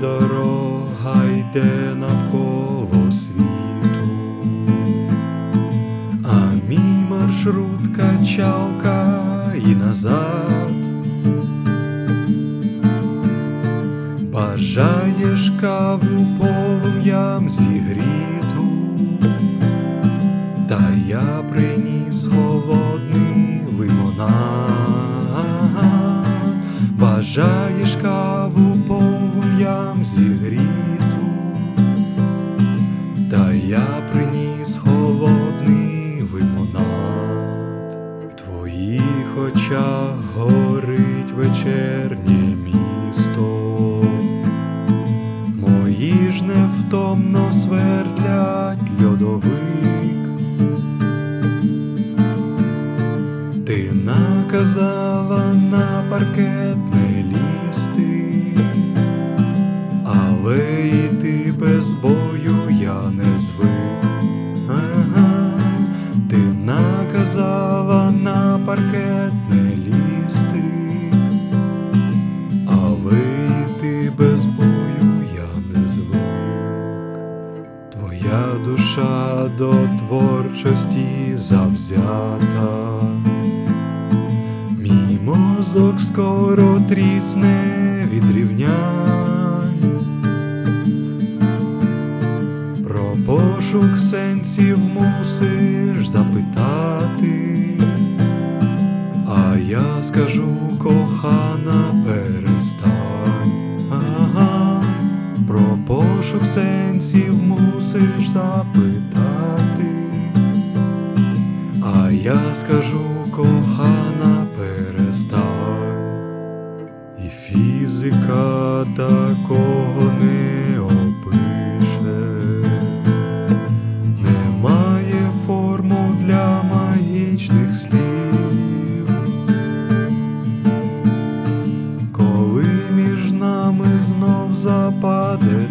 дорога йде навколо світу, а мій маршрут качалка і назад. Бажаєш каву полум'ям зігріту, та я приніс холодний лимонад. Бажаєш каву полум'ям зігріту, та я приніс холодний лимонад. В твоїх очах горить вечернє місто. Мої ж невтомно свердлять льодовик. Ти наказала на паркет паркет не лізти, але йти без бою я не звик. Твоя душа до творчості завзята, мій мозок скоро трісне від рівнянь. Про пошук сенсів мусиш запитати, а я скажу кохана перестань. Ага, про пошук сенсів мусиш запитати, а я скажу кохана перестань. І фізика такого не опише, немає формул для магічних слів. desaparecer.